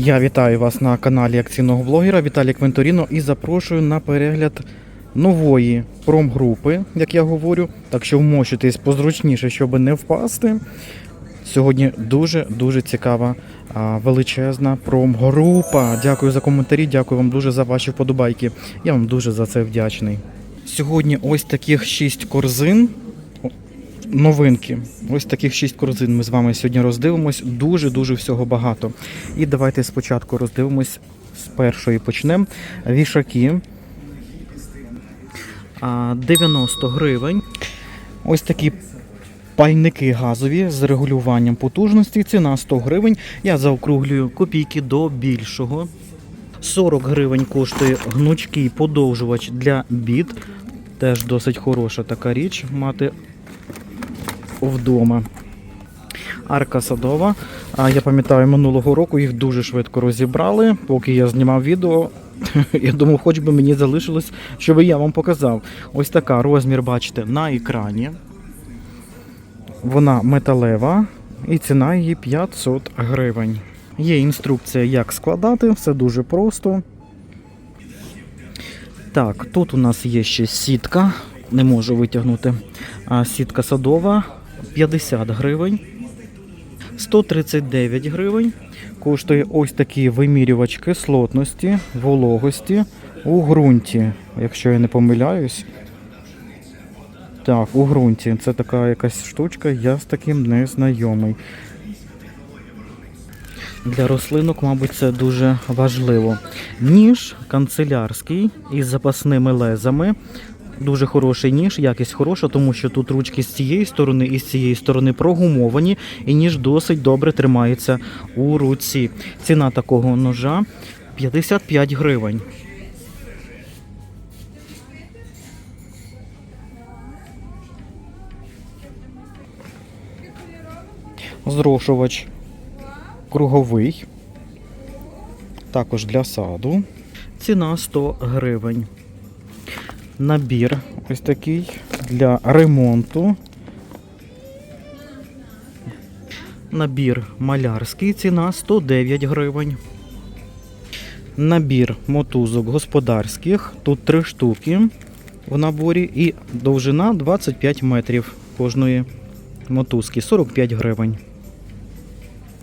Я вітаю вас на каналі акційного блогера Віталій Квенторіно і запрошую на перегляд нової промгрупи, як я говорю. Так що вмощуйтесь позручніше, щоб не впасти. Сьогодні дуже дуже цікава величезна промгрупа. Дякую за коментарі, дякую вам дуже за ваші вподобайки. Я вам дуже за це вдячний. Сьогодні ось таких шість корзин. Новинки. Ось таких шість корзин ми з вами сьогодні роздивимось. Дуже дуже всього багато. І давайте спочатку роздивимось з першої почнемо. Вішаки. 90 гривень. Ось такі пальники газові з регулюванням потужності. Ціна 100 гривень. Я заокруглюю копійки до більшого. 40 гривень коштує гнучкий подовжувач для бід. Теж досить хороша така річ мати вдома. Арка садова. А я пам'ятаю, минулого року їх дуже швидко розібрали. Поки я знімав відео, я думав, хоч би мені залишилось, щоб я вам показав. Ось така розмір, бачите, на екрані. Вона металева і ціна її 500 гривень. Є інструкція, як складати, все дуже просто. Так, тут у нас є ще сітка, не можу витягнути. Сітка садова 50 гривень. 139 гривень. Коштує ось такий вимірювач кислотності, вологості у ґрунті, якщо я не помиляюсь. Так, у ґрунті. Це така якась штучка, я з таким не знайомий. Для рослинок, мабуть, це дуже важливо. Ніж канцелярський із запасними лезами. Дуже хороший ніж, якість хороша, тому що тут ручки з цієї сторони і з цієї сторони прогумовані, і ніж досить добре тримається у руці. Ціна такого ножа 55 гривень. Зрошувач круговий. Також для саду. Ціна 100 гривень. Набір ось такий для ремонту. Набір малярський, ціна 109 гривень. Набір мотузок господарських. Тут три штуки в наборі і довжина 25 метрів кожної мотузки 45 гривень.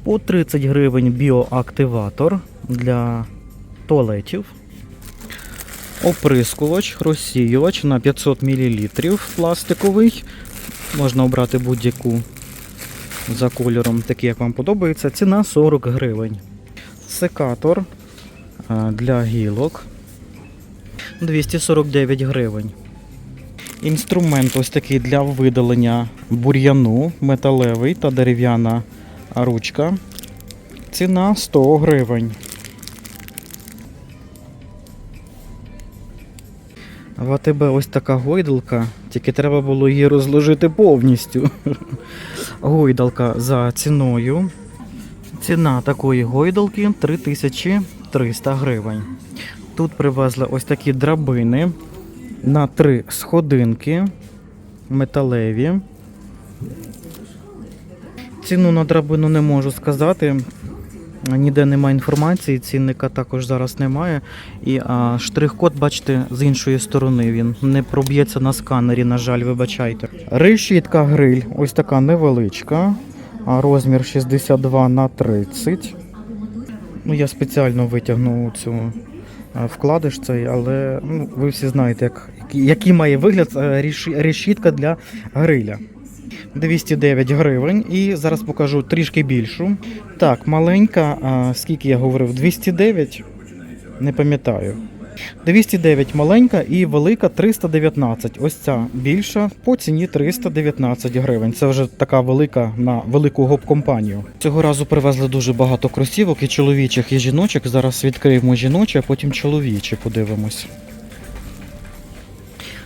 По 30 гривень біоактиватор для туалетів. Оприскувач, розсіювач на 500 мл пластиковий. Можна обрати будь-яку за кольором, такий, як вам подобається. Ціна 40 гривень. Секатор для гілок 249 гривень. Інструмент ось такий для видалення бур'яну, металевий та дерев'яна ручка. Ціна 100 гривень. В АТБ ось така гойдалка, тільки треба було її розложити повністю. Гойдалка за ціною. Ціна такої гойдалки 3300 гривень. Тут привезли ось такі драбини на три сходинки металеві. Ціну на драбину не можу сказати. Ніде немає інформації, цінника також зараз немає. І штрих-код, бачите, з іншої сторони він не проб'ється на сканері, на жаль, вибачайте. Решітка гриль, ось така невеличка, розмір 62 на 30. Ну, я спеціально витягнув цю вкладиш цей, але ну, ви всі знаєте, як, який має вигляд а, решітка для гриля. 209 гривень. І зараз покажу трішки більшу. Так, маленька, а скільки я говорив? 209? Не пам'ятаю. 209 маленька і велика 319. Ось ця більша по ціні 319 гривень. Це вже така велика на велику гоп-компанію. Цього разу привезли дуже багато кросівок і чоловічих, і жіночих. Зараз відкриємо жіночі, а потім чоловічі подивимось.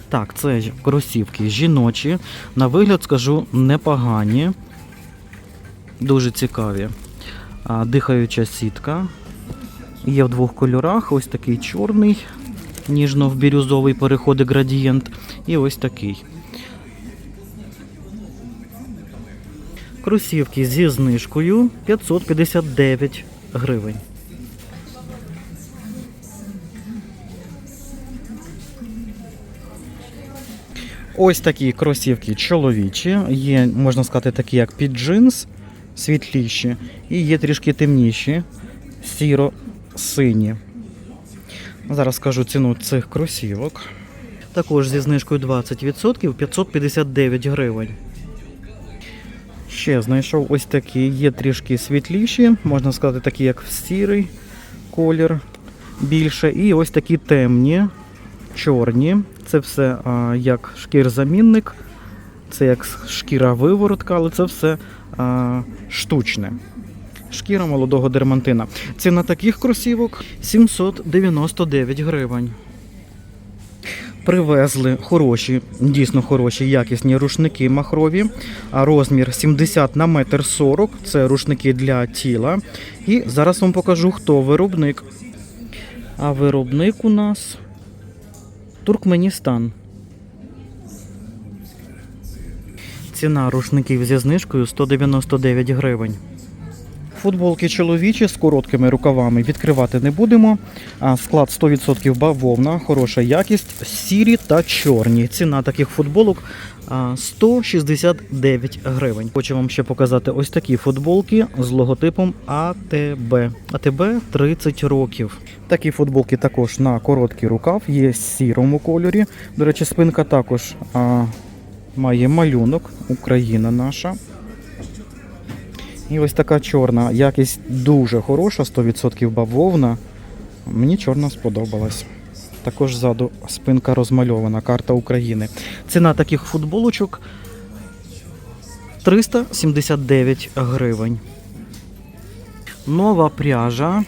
Так, це кросівки жіночі. На вигляд скажу непогані. Дуже цікаві. Дихаюча сітка. Є в двох кольорах. Ось такий чорний, ніжно в бірюзовий переходить градієнт. І ось такий. Кросівки зі знижкою 559 гривень. Ось такі кросівки чоловічі. Є, можна сказати, такі як під джинс, світліші, і є трішки темніші, сіро-сині. Зараз скажу ціну цих кросівок. Також зі знижкою 20% 559 гривень. Ще знайшов ось такі, є трішки світліші, можна сказати, такі як сірий колір більше. І ось такі темні, чорні. Це все а, як шкір-замінник, це як шкіра виворотка, але це все а, штучне. Шкіра молодого дермантина. Ціна таких кросівок 799 гривень. Привезли хороші, дійсно хороші, якісні рушники махрові. А розмір 70 на метр 40. Це рушники для тіла. І зараз вам покажу, хто виробник. А виробник у нас Туркменістан. Ціна рушників зі знижкою 199 гривень. Футболки чоловічі з короткими рукавами відкривати не будемо. Склад 100% бавовна, хороша якість, сірі та чорні. Ціна таких футболок 169 гривень. Хочу вам ще показати ось такі футболки з логотипом АТБ. АТБ 30 років. Такі футболки також на короткий рукав, є в сірому кольорі. До речі, спинка також має малюнок, Україна наша. І ось така чорна, якість дуже хороша, 100% бавовна. Мені чорна сподобалась. Також ззаду спинка розмальована, карта України. Ціна таких футболочок 379 гривень. Нова пряжа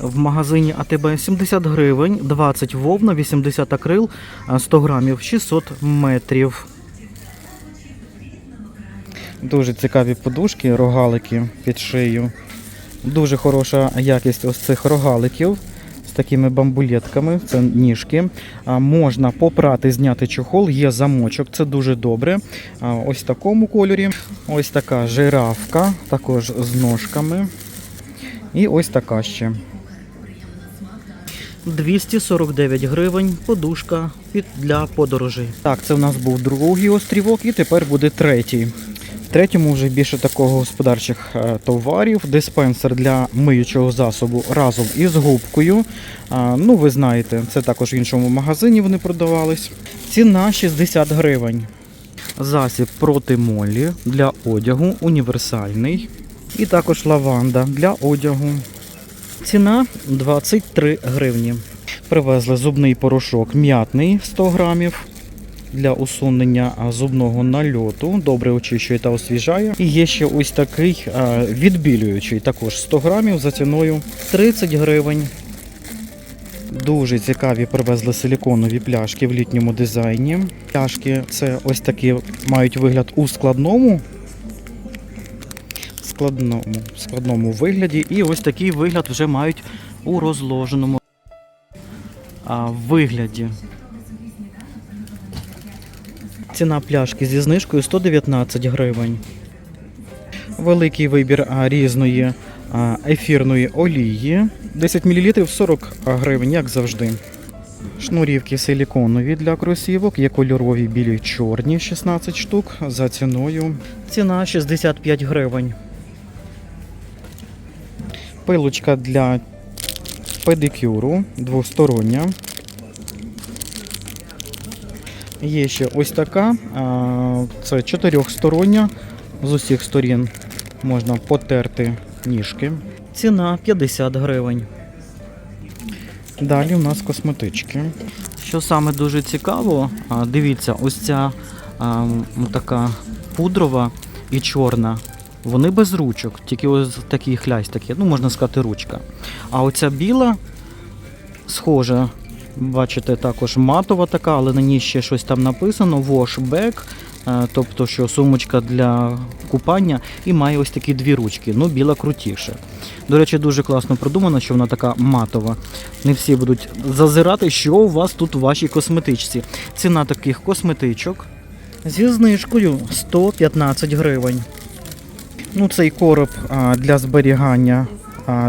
в магазині АТБ 70 гривень, 20 вовна, 80 акрил, 100 грамів, 600 метрів. Дуже цікаві подушки, рогалики під шию. Дуже хороша якість ось цих рогаликів з такими бамбулетками, це ніжки. Можна попрати, зняти чохол, є замочок, це дуже добре. Ось в такому кольорі. Ось така жирафка, також з ножками. І ось така ще. 249 гривень подушка для подорожей. Так, це у нас був другий острівок, і тепер буде третій. Третьому вже більше такого господарчих е, товарів. Диспенсер для миючого засобу разом із губкою. Ну, ви знаєте, це також в іншому магазині вони продавались. Ціна 60 гривень. Засіб проти молі для одягу універсальний. І також лаванда для одягу. Ціна 23 гривні. Привезли зубний порошок м'ятний 100 грамів для усунення зубного нальоту. Добре очищує та освіжає. І є ще ось такий відбілюючий, також 100 грамів за ціною 30 гривень. Дуже цікаві привезли силіконові пляшки в літньому дизайні. Пляшки це ось такі мають вигляд у складному. Складному, складному вигляді. І ось такий вигляд вже мають у розложеному а, вигляді. Ціна пляшки зі знижкою 119 гривень. Великий вибір різної ефірної олії. 10 мл 40 гривень, як завжди. Шнурівки силіконові для кросівок, є кольорові білі чорні 16 штук за ціною. Ціна 65 гривень. Пилочка для педикюру двостороння. Є ще ось така. Це чотирьохстороння. З усіх сторін можна потерти ніжки. Ціна 50 гривень. Далі у нас косметички. Що саме дуже цікаво, дивіться, ось ця така пудрова і чорна. Вони без ручок, тільки ось такий хлясь такий, ну можна сказати, ручка. А оця біла схожа, бачите, також матова така, але на ній ще щось там написано: wash bag, е, тобто що сумочка для купання і має ось такі дві ручки. Ну, біла крутіше. До речі, дуже класно продумано, що вона така матова. Не всі будуть зазирати, що у вас тут в вашій косметичці. Ціна таких косметичок зі знижкою 115 гривень. Ну, цей короб для зберігання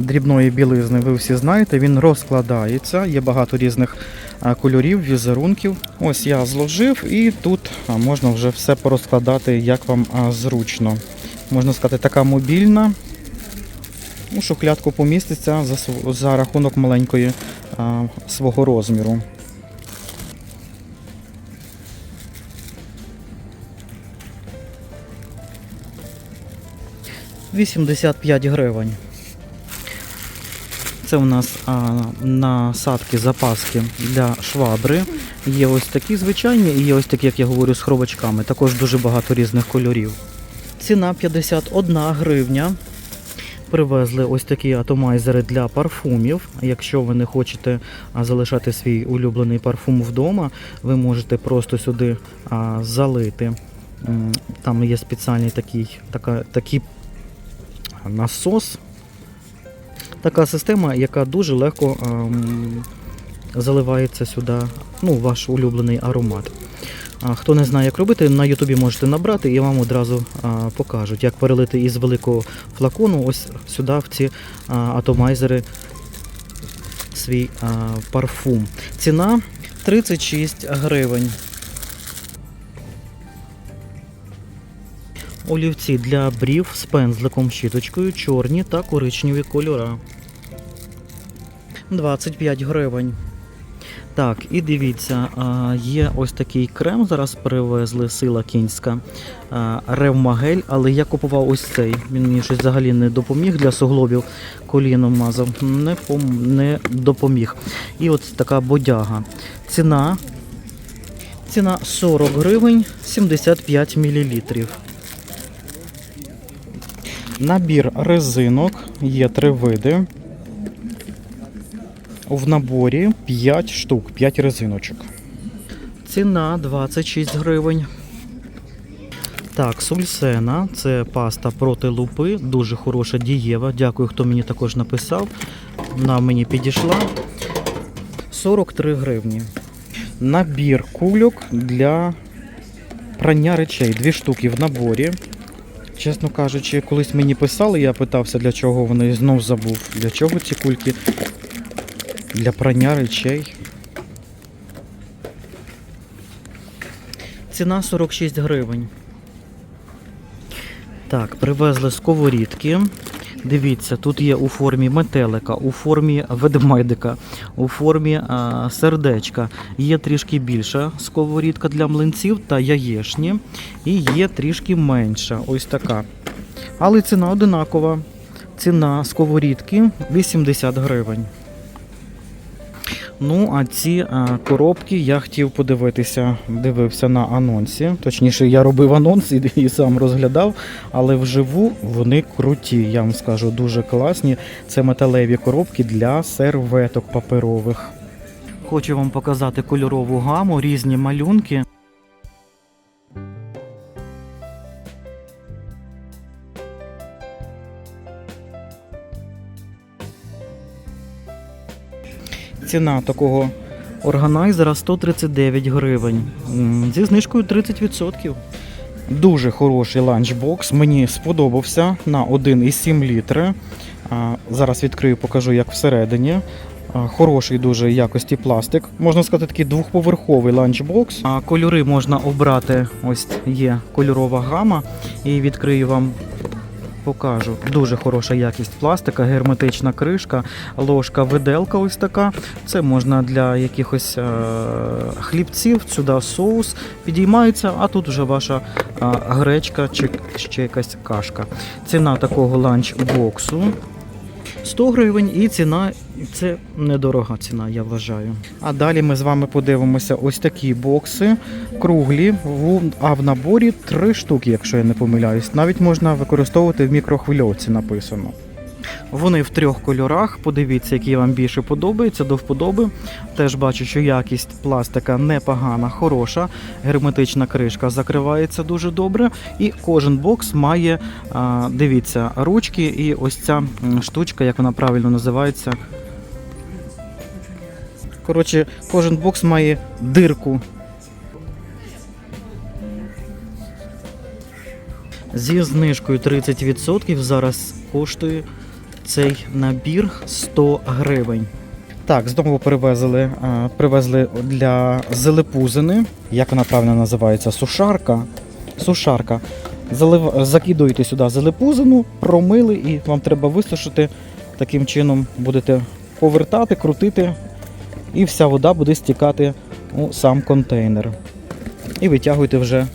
дрібної білизни, ви всі знаєте, він розкладається. Є багато різних кольорів, візерунків. Ось я зложив, і тут можна вже все порозкладати, як вам зручно. Можна сказати, така мобільна. У шухлядку поміститься за, за рахунок маленької а, свого розміру. Вісімдесят п'ять гривень. Це у нас а, насадки, запаски для швабри. Є ось такі звичайні і є ось такі, як я говорю, з хробачками. Також дуже багато різних кольорів. Ціна 51 гривня. Привезли ось такі атомайзери для парфумів. Якщо ви не хочете залишати свій улюблений парфум вдома, ви можете просто сюди а, залити. Там є спеціальний такий, така, такий насос. Така система, яка дуже легко ем, заливається сюди, ну, ваш улюблений аромат. Хто не знає, як робити, на Ютубі можете набрати і вам одразу а, покажуть, як перелити із великого флакону ось сюди, в ці а, атомайзери, свій а, парфум. Ціна 36 гривень. Олівці для брів з пензликом щіточкою, чорні та коричневі кольора. 25 гривень. Так, і дивіться, є ось такий крем. Зараз привезли сила кінська ревмагель, але я купував ось цей. Він мені щось взагалі не допоміг для суглобів. Коліном мазав, не, пом- не допоміг. І от така бодяга. Ціна. Ціна 40 гривень 75 мл. Набір резинок, є три види. В наборі 5 штук, 5 резиночок. Ціна 26 гривень. Так, сульсена це паста проти лупи, дуже хороша дієва. Дякую, хто мені також написав. Вона мені підійшла. 43 гривні. Набір кульок для прання речей. Дві штуки в наборі. Чесно кажучи, колись мені писали, я питався, для чого вони знов забув. Для чого ці кульки? Для прання речей. Ціна 46 гривень. Так, привезли сковорідки. Дивіться, тут є у формі метелика, у формі ведмедика, у формі а, сердечка. Є трішки більша сковорідка для млинців та яєшні. І є трішки менша. Ось така. Але ціна одинакова. Ціна сковорідки 80 гривень. Ну, а ці а, коробки я хотів подивитися, дивився на анонсі. Точніше, я робив анонс і, і сам розглядав, але вживу вони круті, я вам скажу, дуже класні. Це металеві коробки для серветок паперових. Хочу вам показати кольорову гаму, різні малюнки. Ціна такого органайзера 139 гривень. Зі знижкою 30%. Дуже хороший ланчбокс. Мені сподобався на 1,7 літри. Зараз відкрию, покажу, як всередині. Хороший дуже якості пластик. Можна сказати, такий двохповерховий ланчбокс. А кольори можна обрати. Ось є кольорова гама. І відкрию вам покажу. Дуже хороша якість пластика, герметична кришка, ложка, виделка ось така. Це можна для якихось е- хлібців, сюди соус підіймається, а тут вже ваша е- гречка чи ще якась кашка. Ціна такого ланчбоксу 100 гривень і ціна це недорога ціна, я вважаю. А далі ми з вами подивимося ось такі бокси, круглі, а в наборі три штуки, якщо я не помиляюсь. Навіть можна використовувати в мікрохвильовці написано. Вони в трьох кольорах. Подивіться, який вам більше подобається, до вподоби. Теж бачу, що якість пластика непогана, хороша. Герметична кришка закривається дуже добре. І кожен бокс має, дивіться, ручки і ось ця штучка, як вона правильно називається. Коротше, кожен бокс має дирку. Зі знижкою 30% зараз коштує цей набір 100 гривень. Так, знову привезли, е, привезли для зелепузини. Як вона правильно називається? Сушарка. Сушарка. Залив... Закидуєте сюди зелепузину, промили і вам треба висушити. Таким чином будете повертати, крутити, і вся вода буде стікати у сам контейнер. І витягуєте вже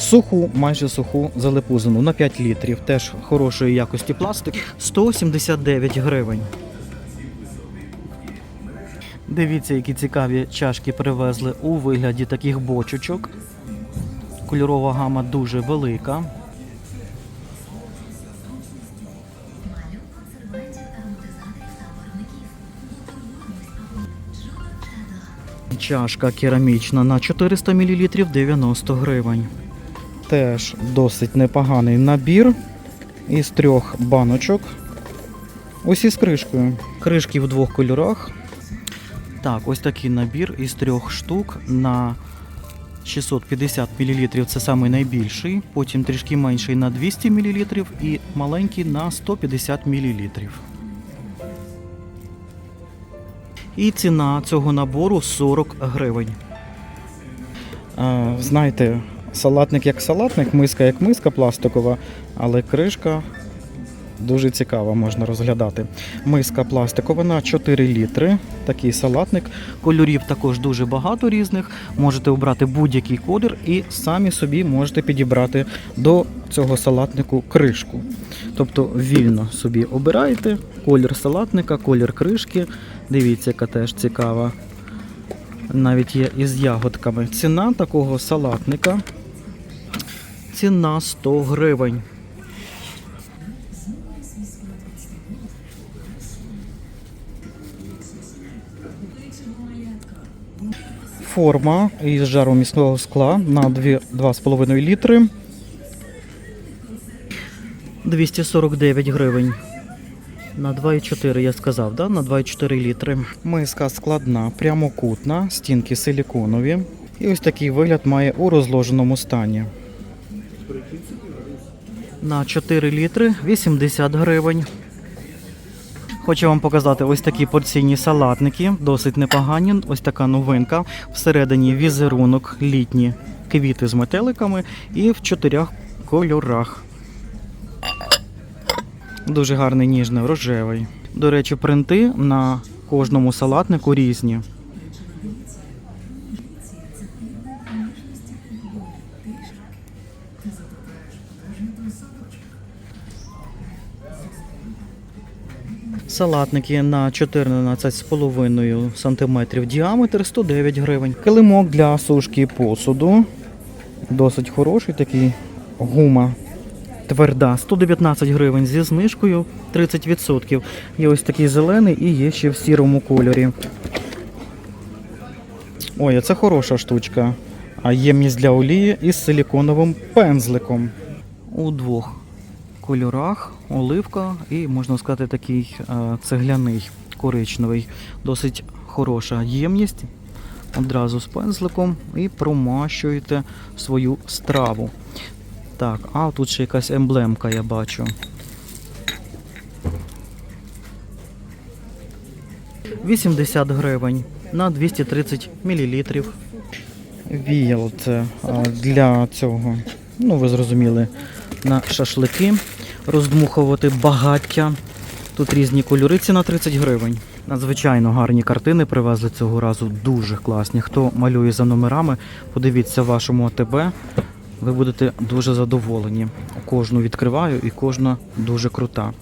суху, майже суху залепузину на 5 літрів. Теж хорошої якості пластик. 179 гривень. Дивіться, які цікаві чашки привезли у вигляді таких бочечок. Кольорова гама дуже велика. Чашка керамічна на 400 мл 90 гривень. Теж досить непоганий набір із трьох баночок. Усі з кришкою. Кришки в двох кольорах. Так, ось такий набір із трьох штук на 650 мл це самий найбільший, потім трішки менший на 200 мл і маленький на 150 мл. І ціна цього набору 40 гривень. Знаєте, салатник як салатник, миска як миска пластикова, але кришка дуже цікава, можна розглядати. Миска пластикова на 4 літри. Такий салатник. Кольорів також дуже багато різних. Можете обрати будь-який колір і самі собі можете підібрати до цього салатнику кришку. Тобто вільно собі обираєте колір салатника, колір кришки. Дивіться, яка теж цікава. Навіть є із ягодками. Ціна такого салатника. Ціна 100 гривень. Форма із жаромісного скла на 2,5 літри. 249 гривень. На 2,4 я сказав, да? на 2,4 літри. Миска складна, прямокутна, стінки силіконові. І ось такий вигляд має у розложеному стані. На 4 літри 80 гривень. Хочу вам показати ось такі порційні салатники, досить непогані. Ось така новинка. Всередині візерунок, літні квіти з метеликами і в чотирьох кольорах. Дуже гарний ніжний рожевий. До речі, принти на кожному салатнику різні. Салатники на 14,5 см діаметр 109 гривень. Килимок для сушки посуду. Досить хороший такий гума тверда. 119 гривень зі знижкою 30%. Є ось такий зелений і є ще в сірому кольорі. Ой, це хороша штучка. А ємність для олії із силіконовим пензликом. У двох кольорах оливка і, можна сказати, такий е, цегляний коричневий. Досить хороша ємність. Одразу з пензликом і промащуєте свою страву. Так, а тут ще якась емблемка, я бачу. «80 гривень на 230 мл. Віял це для цього, ну ви зрозуміли, на шашлики роздмухувати багаття. Тут різні кольори, ціна 30 гривень. Надзвичайно гарні картини привезли цього разу, дуже класні. Хто малює за номерами, подивіться вашому АТБ. Ви будете дуже задоволені. Кожну відкриваю і кожна дуже крута.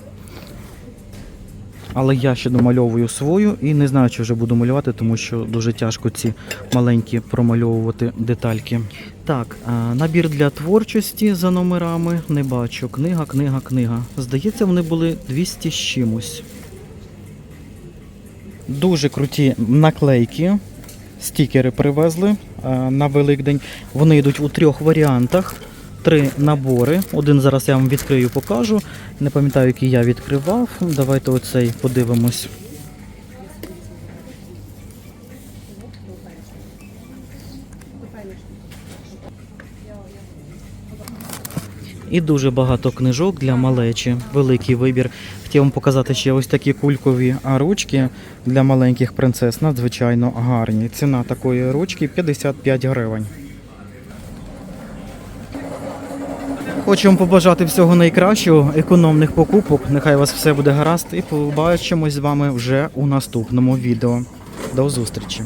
Але я ще домальовую свою і не знаю, чи вже буду малювати, тому що дуже тяжко ці маленькі промальовувати детальки. Так, набір для творчості за номерами не бачу. Книга, книга, книга. Здається, вони були 200 з чимось. Дуже круті наклейки. Стікери привезли е, на Великдень. Вони йдуть у трьох варіантах. Три набори. Один зараз я вам відкрию, покажу. Не пам'ятаю, який я відкривав. Давайте оцей подивимось. І дуже багато книжок для малечі, великий вибір. Хотів вам показати ще ось такі кулькові ручки для маленьких принцес, надзвичайно гарні. Ціна такої ручки 55 гривень. Хочу вам побажати всього найкращого, економних покупок. Нехай у вас все буде гаразд, і побачимось з вами вже у наступному відео. До зустрічі!